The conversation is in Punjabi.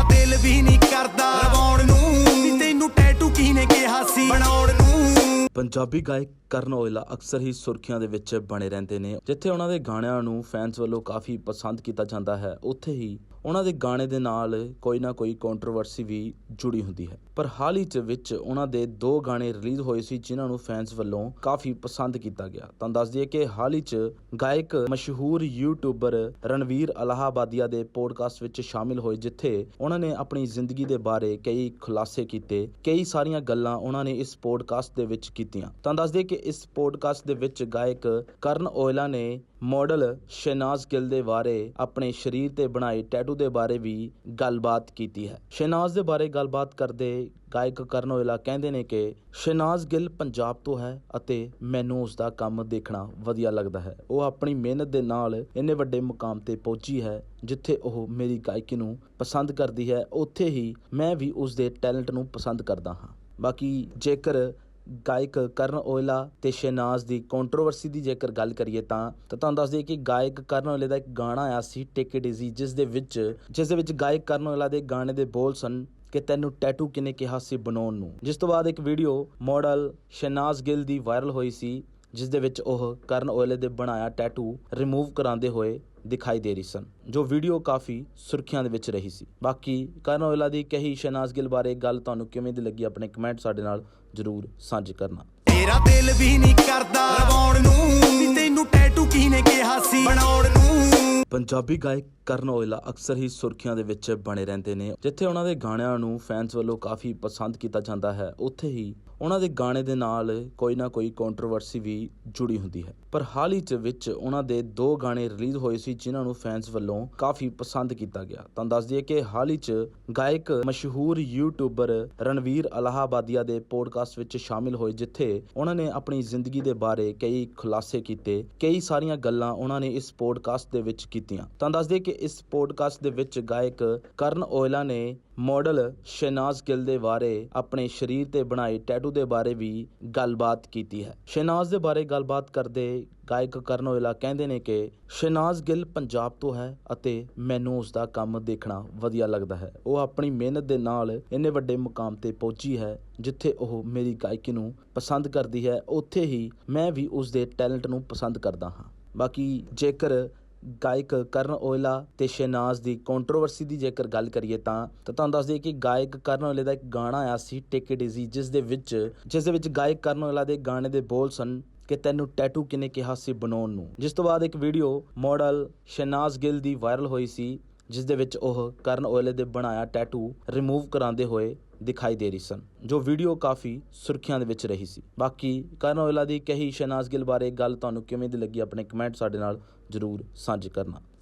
ਤੇਰਾ ਦਿਲ ਵੀ ਨਹੀਂ ਕਰਦਾ। ਪੰਜਾਬੀ ਗਾਇਕ ਕਰਨ ਔਜਲਾ ਅਕਸਰ ਹੀ ਸੁਰਖੀਆਂ ਦੇ ਵਿੱਚ ਬਣੇ ਰਹਿੰਦੇ ਨੇ, ਜਿੱਥੇ ਉਹਨਾਂ ਦੇ ਗਾਣਿਆਂ ਨੂੰ ਫੈਨਸ ਵੱਲੋਂ ਕਾਫੀ ਪਸੰਦ ਕੀਤਾ ਜਾਂਦਾ ਹੈ। ਉੱਥੇ ਹੀ ਉਹਨਾਂ ਦੇ ਗਾਣੇ ਦੇ ਨਾਲ ਕੋਈ ਨਾ ਕੋਈ ਕੰਟਰੋਵਰਸੀ ਵੀ ਜੁੜੀ ਹੁੰਦੀ ਹੈ। ਪਰ ਹਾਲ ਹੀ ਚ ਵਿੱਚ ਉਹਨਾਂ ਦੇ ਦੋ ਗਾਣੇ ਰਿਲੀਜ਼ ਹੋਏ ਸੀ, ਜਿਨ੍ਹਾਂ ਨੂੰ ਫੈਨਸ ਵੱਲੋਂ ਕਾਫੀ ਪਸੰਦ ਕੀਤਾ ਗਿਆ। ਤਾਂ ਦੱਸ ਦਈਏ ਕਿ ਹਾਲ ਹੀ ਚ ਗਾਇਕ ਮਸ਼ਹੂਰ ਯੂਟਿਊਬਰ ਰਣਵੀਰ ਅਲਾਹਾਬਾਦੀਆ ਦੇ ਪੋਡਕਾਸਟ ਵਿੱਚ ਸ਼ਾਮਿਲ ਹੋਏ, ਜਿੱਥੇ ਉਹਨਾਂ ਨੇ ਆਪਣੀ ਜ਼ਿੰਦਗੀ ਦੇ ਬਾਰੇ ਕਈ ਖੁਲਾਸੇ ਕੀਤੇ। ਕਈ ਸਾਰੀਆਂ ਗੱਲਾਂ ਉਹਨਾਂ ਨੇ ਇਸ ਪੋਡਕਾਸਟ ਦੇ ਵਿੱਚ ਕੀਤੀ ਕੀਤੀਆਂ ਤਾਂ ਦੱਸ ਦਈਏ ਕਿ ਇਸ ਪੋਡਕਾਸਟ ਦੇ ਵਿੱਚ ਗਾਇਕ ਕਰਨ ਓਇਲਾ ਨੇ ਮਾਡਲ ਸ਼ਹਿਨਾਜ਼ ਗਿੱਲ ਦੇ ਬਾਰੇ, ਆਪਣੇ ਸਰੀਰ ਤੇ ਬਣਾਏ ਟੈਟੂ ਦੇ ਬਾਰੇ ਵੀ ਗੱਲਬਾਤ ਕੀਤੀ ਹੈ। ਸ਼ਹਿਨਾਜ਼ ਦੇ ਬਾਰੇ ਗੱਲਬਾਤ ਕਰਦੇ ਗਾਇਕ ਕਰਨ ਓਇਲਾ ਕਹਿੰਦੇ ਨੇ ਕਿ ਸ਼ਹਿਨਾਜ਼ ਗਿੱਲ ਪੰਜਾਬ ਤੋਂ ਹੈ ਅਤੇ ਮੈਨੂੰ ਉਸ ਦਾ ਕੰਮ ਦੇਖਣਾ ਵਧੀਆ ਲੱਗਦਾ ਹੈ। ਉਹ ਆਪਣੀ ਮਿਹਨਤ ਦੇ ਨਾਲ ਇੰਨੇ ਵੱਡੇ ਮੁਕਾਮ ਤੇ ਪਹੁੰਚੀ ਹੈ, ਜਿੱਥੇ ਉਹ ਮੇਰੀ ਗਾਇਕੀ ਨੂੰ ਪਸੰਦ ਕਰਦੀ ਹੈ। ਉੱਥੇ ਹੀ ਮੈਂ ਵੀ ਉਸ ਦੇ ਟੈਲੈਂਟ ਨੂੰ ਪਸੰਦ ਕਰਦਾ ਹਾਂ। ਬਾਕੀ ਜੇਕਰ ਗਾਇਕ ਕਰਨ ਔਜਲਾ ਤੇ ਸ਼ਹਿਨਾਜ਼ ਦੀ ਕੰਟਰੋਵਰਸੀ ਦੀ ਜੇਕਰ ਗੱਲ ਕਰੀਏ ਤਾਂ ਤਾਂ ਤੁਹਾਨੂੰ ਦੱਸ ਦਈਏ ਕਿ ਗਾਇਕ ਕਰਨ ਔਜਲੇ ਦਾ ਇੱਕ ਗਾਣਾ ਆਇਆ ਸੀ ਟੇਕ ਇਟ ਈਜ਼ੀ ਜਿਸ ਦੇ ਵਿੱਚ, ਜਿਸ ਦੇ ਵਿੱਚ ਗਾਇਕ ਕਰਨ ਔਜਲਾ ਦੇ ਗਾਣੇ ਦੇ ਬੋਲ ਸਨ ਕਿ ਤੈਨੂੰ ਟੈਟੂ ਕਿਨੇ ਕਿਹਾ ਸੀ ਬਣਾਉਣ ਨੂੰ। ਜਿਸ ਤੋਂ ਬਾਅਦ ਇੱਕ ਵੀਡੀਓ ਮਾਡਲ ਸ਼ਹਿਨਾਜ਼ ਗਿੱਲ ਦੀ ਵਾਇਰਲ ਹੋਈ ਸੀ, ਜਿਸ ਦੇ ਵਿੱਚ ਉਹ ਕਰਨ ਔਜਲੇ ਦੇ ਬਣਾਇਆ ਟੈਟੂ ਰਿਮੂਵ ਕਰਾਉਂਦੇ ਹੋਏ ਦਿਖਾਈ ਦੇ ਰਹੀ ਸਨ ਜੋ ਵੀਡੀਓ ਕਾਫੀ ਸੁਰਖੀਆਂ ਦੇ ਵਿੱਚ ਰਹੀ ਸੀ। ਬਾਕੀ ਕਰਨ ਔਜਲਾ ਦੀ ਕਹੀ ਸ਼ਹਿਨਾਜ਼ ਗਿੱਲ ਬਾਰੇ ਗੱਲ ਤੁਹਾਨੂੰ ਕਿਵੇਂ ਦੀ ਲੱਗੀ ਆਪਣੇ ਕਮੈਂਟ ਸਾਡੇ ਨਾਲ ਜਰੂਰ ਸਾਂਝੇ ਕਰਨਾ। ਤੇਰਾ ਦਿਲ ਵੀ ਨਹੀਂ ਕਰਦਾ ਰਵਾਉਣ ਨੂੰ ਨੀ ਤੈਨੂੰ ਟੈਟੂ ਕਿਹਨੇ ਕਿਹਾ ਸੀ? ਬਣਾਉਣ ਨੂੰ। ਪੰਜਾਬੀ ਗਾਇਕ ਕਰਨ ਔਜਲਾ ਅਕਸਰ ਹੀ ਸੁਰਖੀਆਂ ਦੇ ਵਿੱਚ ਬਣੇ ਰਹਿੰਦੇ ਨੇ, ਜਿੱਥੇ ਉਹਨਾਂ ਦੇ ਗਾਣਿਆਂ ਨੂੰ ਫੈਨਸ ਵੱਲੋਂ ਕਾਫੀ ਪਸੰਦ ਕੀਤਾ ਜਾਂਦਾ ਹੈ। ਉੱਥੇ ਹੀ ਉਹਨਾਂ ਦੇ ਗਾਣੇ ਦੇ ਨਾਲ ਕੋਈ ਨਾ ਕੋਈ ਕੰਟਰੋਵਰਸੀ ਵੀ ਜੁੜੀ ਹੁੰਦੀ ਹੈ। ਪਰ ਹਾਲ ਹੀ ਚ ਵਿੱਚ ਉਹਨਾਂ ਦੇ ਦੋ ਗਾਣੇ ਰਿਲੀਜ਼ ਹੋਏ ਸੀ, ਜਿਨ੍ਹਾਂ ਨੂੰ ਫੈਨਸ ਵੱਲੋਂ ਕਾਫੀ ਪਸੰਦ ਕੀਤਾ ਗਿਆ। ਤਾਂ ਦੱਸ ਦਈਏ ਕਿ ਹਾਲ ਹੀ ਚ ਗਾਇਕ ਮਸ਼ਹੂਰ ਯੂਟਿਊਬਰ ਰਣਵੀਰ ਅਲਾਹਾਬਾਦੀਆ ਦੇ ਪੋਡਕਾਸਟ ਵਿੱਚ ਸ਼ਾਮਿਲ ਹੋਏ, ਜਿੱਥੇ ਉਹਨਾਂ ਨੇ ਆਪਣੀ ਜ਼ਿੰਦਗੀ ਦੇ ਬਾਰੇ ਕਈ ਖੁਲਾਸੇ ਕੀਤੇ। ਕਈ ਸਾਰੀਆਂ ਗੱਲਾਂ ਉਹਨਾਂ ਨੇ ਇਸ ਪੋਡਕਾਸਟ ਦੇ ਵਿੱਚ ਕੀਤੀਆਂ। ਤਾਂ ਦੱਸ ਦਈਏ ਕਿ ਇਸ ਪੋਡਕਾਸਟ ਦੇ ਵਿੱਚ ਗਾਇਕ ਕਰਨ ਔਜਲਾ ਨੇ ਮਾਡਲ ਸ਼ਹਿਨਾਜ਼ ਗਿੱਲ ਦੇ ਬਾਰੇ, ਆਪਣੇ ਸਰੀਰ ਤੇ ਬਣਾਏ ਟੈਟੂ ਦੇ ਬਾਰੇ ਵੀ ਗੱਲਬਾਤ ਕੀਤੀ ਹੈ। ਸ਼ਹਿਨਾਜ਼ ਦੇ ਬਾਰੇ ਗੱਲਬਾਤ ਕਰਦੇ ਗਾਇਕ ਕਰਨ ਔਜਲਾ ਕਹਿੰਦੇ ਨੇ ਕਿ ਸ਼ਹਿਨਾਜ਼ ਗਿੱਲ ਪੰਜਾਬ ਤੋਂ ਹੈ ਅਤੇ ਮੈਨੂੰ ਉਸ ਦਾ ਕੰਮ ਦੇਖਣਾ ਵਧੀਆ ਲੱਗਦਾ ਹੈ। ਉਹ ਆਪਣੀ ਮਿਹਨਤ ਦੇ ਨਾਲ ਇੰਨੇ ਵੱਡੇ ਮੁਕਾਮ ਤੇ ਪਹੁੰਚੀ ਹੈ, ਜਿੱਥੇ ਉਹ ਮੇਰੀ ਗਾਇਕੀ ਨੂੰ ਪਸੰਦ ਕਰਦੀ ਹੈ। ਉੱਥੇ ਹੀ ਮੈਂ ਵੀ ਉਸ ਦੇ ਟੈਲੈਂਟ ਨੂੰ ਪਸੰਦ ਕਰਦਾ ਹਾਂ। ਬਾਕੀ ਜੇਕਰ ਗਾਇਕ ਕਰਨ ਔਜਲਾ ਤੇ ਸ਼ਹਿਨਾਜ਼ ਦੀ ਕੰਟਰੋਵਰਸੀ ਦੀ ਜੇਕਰ ਗੱਲ ਕਰੀਏ ਤਾਂ ਤਾਂ ਤੁਹਾਨੂੰ ਦੱਸ ਦਈਏ ਕਿ ਗਾਇਕ ਕਰਨ ਔਜਲੇ ਦਾ ਇੱਕ ਗਾਣਾ ਆਇਆ ਸੀ ਟੇਕ ਇਟ ਈਜ਼ੀ ਜਿਸ ਦੇ ਵਿੱਚ, ਜਿਸ ਦੇ ਵਿੱਚ ਗਾਇਕ ਕਰਨ ਔਜਲਾ ਦੇ ਗਾਣੇ ਦੇ ਬੋਲ ਸਨ ਕਿ ਤੈਨੂੰ ਟੈਟੂ ਕਿਨੇ ਕਿਹਾ ਸੀ ਬਣਾਉਣ ਨੂੰ। ਜਿਸ ਤੋਂ ਬਾਅਦ ਇੱਕ ਵੀਡੀਓ ਮਾਡਲ ਸ਼ਹਿਨਾਜ਼ ਗਿੱਲ ਦੀ ਵਾਇਰਲ ਹੋਈ ਸੀ ਜਿਸ ਦੇ ਵਿੱਚ ਉਹ ਕਰਨ ਔਜਲੇ ਦੇ ਬਣਾਇਆ ਟੈਟੂ ਰਿਮੂਵ ਕਰਾਉਂਦੇ ਹੋਏ ਦਿਖਾਈ ਦੇ ਰਹੀ ਸਨ, ਜੋ ਵੀਡੀਓ ਕਾਫੀ ਸੁਰਖੀਆਂ ਦੇ ਵਿੱਚ ਰਹੀ ਸੀ। ਬਾਕੀ ਕਰਨ ਔਜਲਾ ਦੀ ਕਹੀ ਸ਼ਹਿਨਾਜ਼ ਗਿੱਲ ਬਾਰੇ ਗੱਲ ਤੁਹਾਨੂੰ ਕਿਵੇਂ ਦੀ ਲੱਗੀ, ਆਪਣੇ ਕਮੈਂਟ ਸਾਡੇ ਨਾਲ ਜਰੂਰ ਸਾਂਝੇ ਕਰਨਾ।